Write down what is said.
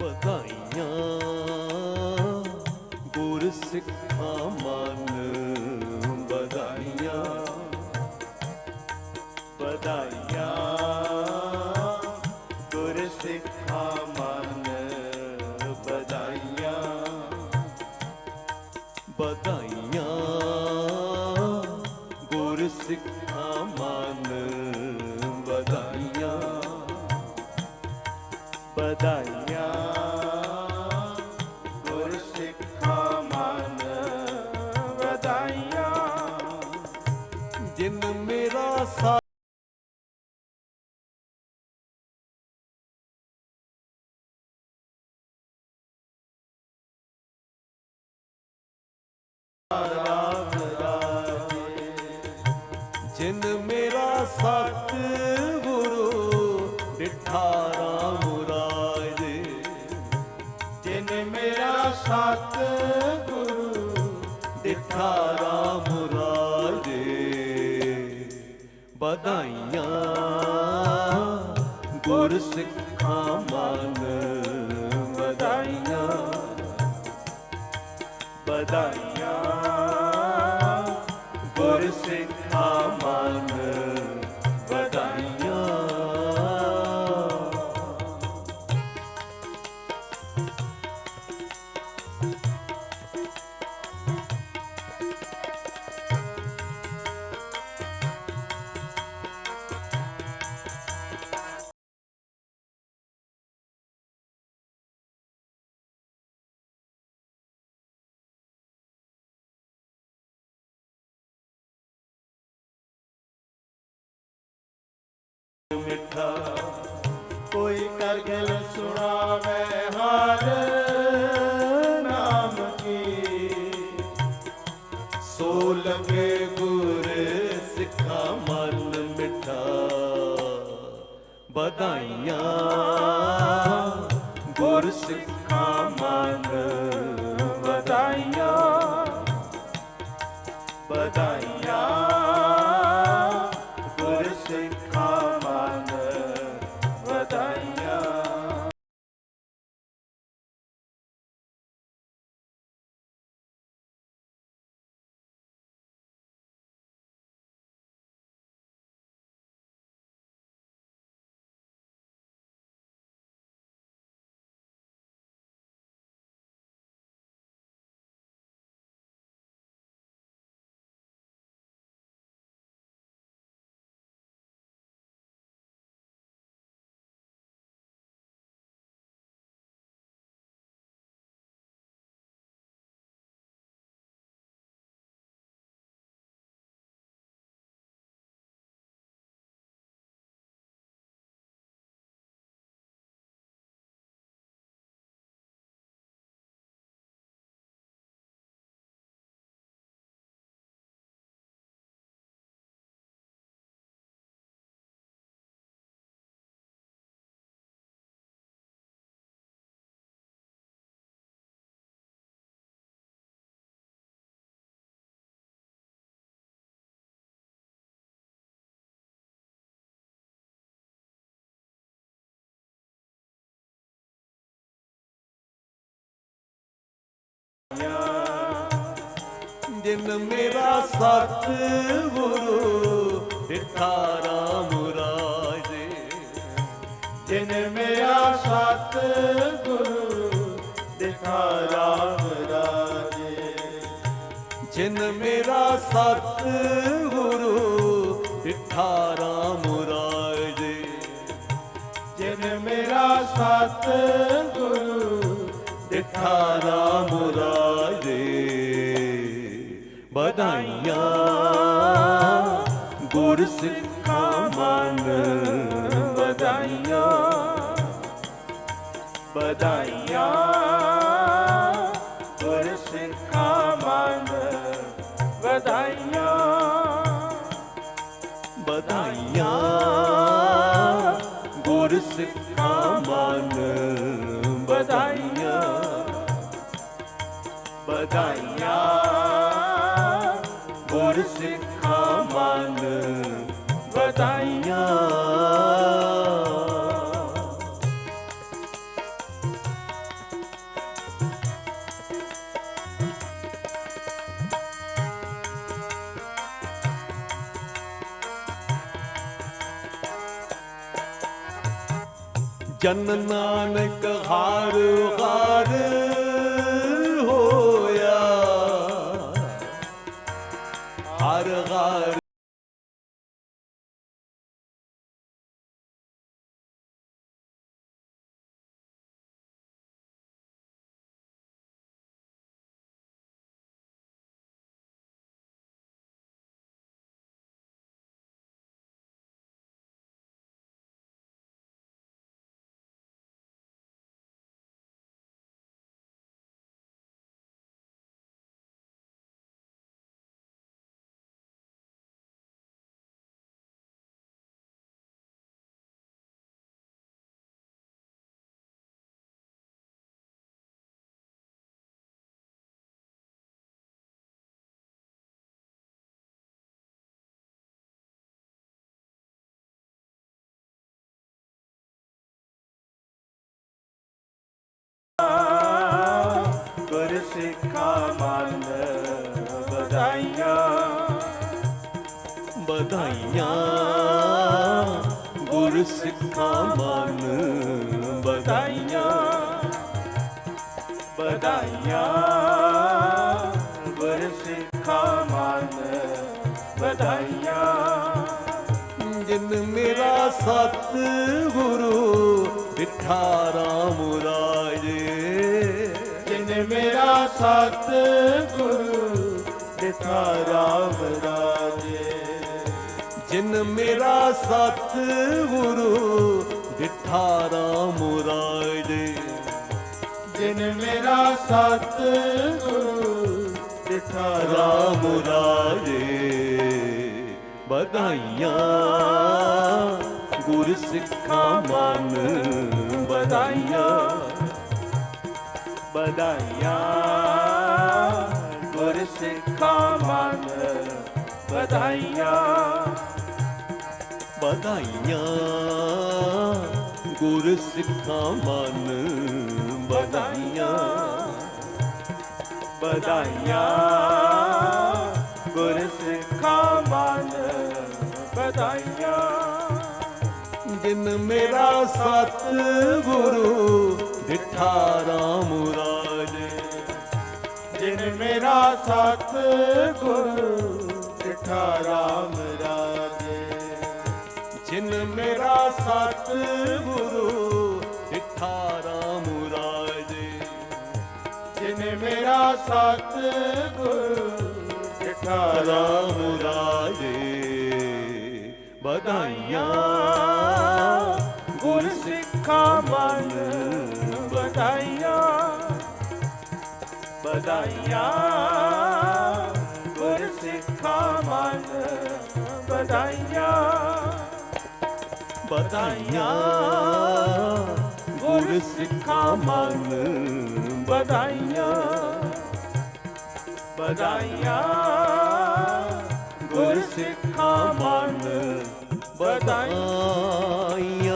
ਵਧਾਈਆਂ ਗੁਰ ਸਿੱਖਾਂ ਮਨ ਵਧਾਈਆਂ ਵਧਾਈਆਂ ਗੁਰ ਸਿੱਖਾਂ ਮਨ ਵਧਾਈਆਂ ਵਧਾਈਆਂ ਗੁਰ ਸਿੱਖਾਂ ਮਨ ਵਧਾਈਆਂ ਵਧਾਈਆਂ ਜਿਨ ਮੇਰਾ ਸਤ ਗੁਰੂ ਡਿਠਾ ਰਾਮ ਰਾਜ। ਜਿਨ ਮੇਰਾ ਸਤ ਗੁਰੂ ਡਿਠਾ ਰਾਮ ਰਾਜ। ਵਧਾਈਆਂ ਗੁਰ ਸਿੱਖਾਂ ਮਨ। ਵਧਾਈਆਂ ਵਧਾਈਆਂ। ਗੁਰ ਸਿੱਖਾਂ ਮਿੱਠਾ, ਕੋਈ ਕਰ ਗਲ ਸੁਣਾਵੇ ਹਰ ਨਾਮ ਕੀ? ਸੋ ਲਗੇ ਗੁਰ ਸਿੱਖਾ ਮਨ ਮਿੱਠਾ, ਵਧਾਈਆਂ ਜਿਨ ਮੇਰਾ ਸਤ ਗੁਰੂ ਡਿਠਾ ਰਾਮ ਰਾਜੇ ਜਿਨ ਮੇਰਾ ਸਤ ਗੁਰੂ ਦਿਖਾ ਰਾਮ ਰਾਜੇ ਜਿਨ ਮੇਰਾ ਸਤ ਗੁਰੂ ਡਿਠਾ ਰਾਮ ਰਾਜੇ ਜਿਨ ਮੇਰਾ ਸਤ ਗੁਰ ਸਿੱਖਾਂ ਮਨ ਵਧਾਈਆਂ। ਬਧਾਈਆਂ ਗੁਰ ਸਿੱਖਾਂ ਮਨ ਵਧਾਈਆਂ। ਬਧਾਈਆਂ ਗੁਰ ਸਿੱਖਾਂ ਮਨ ਬਧਾਈਆਂ ਵਧਾਈਆਂ। ਜਨ ਨਾਨਕ ਹਾਰ ਹਾਰ ਸਿੱਖਾ ਮਨ ਵਧਾਈਆਂ ਬਧਾਈਆਂ ਗੁਰ ਸਿੱਖਾਂ ਮਨ ਬਧਾਈਆਂ ਵਧਾਈਆਂ। ਗੁਰ ਸਿੱਖਾ ਮਨ ਵਧਾਈਆਂ। ਜਿਨ ਮੇਰਾ ਸਤ ਗੁਰੂ ਮਿੱਠਾ ਸਤ ਗੁਰੂ ਦਿੱਤਾ ਰਾਮ ਰਾਜੇ। ਜਿਨ ਮੇਰਾ ਸਤ ਗੁਰੂ ਮਿੱਠਾ ਰਾਮ ਰਾਜੇ। ਜਿਨ ਮੇਰਾ ਸਤ ਗੁਰੂ ਦਿੱਤਾ ਰਾਮ ਰਾਜੇ। ਬਧਾਈਆਂ ਗੁਰ ਸਿੱਖਾਂ ਮਨ ਬਧਾਈਆਂ ਵਧਾਈਆਂ। ਗੁਰ ਸਿੱਖਾ ਮਨ ਵਧਾਈਆਂ। ਬਧਾਈਆਂ ਗੁਰ ਸਿੱਖਾਂ ਮਨ ਬਧਾਈਆਂ ਵਧਾਈਆਂ ਗੁਰ ਸਿੱਖਾ ਮਨ ਵਧਾਈਆਂ। ਜਿਨ ਮੇਰਾ ਸਤ ਗੁਰੂ ਡਿਠਾ ਰਾਮ ਰਾਜੇ। ਮੇਰਾ ਸਤ ਗੁਰੂ ਦਿੱਠਾ ਰਾਮ ਰਾਜੇ। ਜਿਨ ਮੇਰਾ ਸਤ ਗੁਰੂ ਡਿਠਾ ਰਾਮ ਰਾਜੇ। ਜਿਨ ਮੇਰਾ ਸਤ ਗੁਰੂ ਦਿੱਠਾ ਰਾਮ ਰਾਮ ਰਾਜੇ। ਬਧਾਈਆਂ ਗੁਰ ਸਿੱਖਾ ਮਨ ਵਧਾਈਆਂ ਵਧਾਈਆਂ। ਗੁਰ ਸਿੱਖਾ ਮਨ ਵਧਾਈਆਂ। ਗੁਰ ਸਿੱਖਾਂ ਮਨ ਵਧਾਈਆਂ। ਵਧਾਈਆਂ। ਗੁਰ ਸਿੱਖਾਂ ਮਨ ਵਧਾਈਆਂ। ਬਧਾਈਆਂ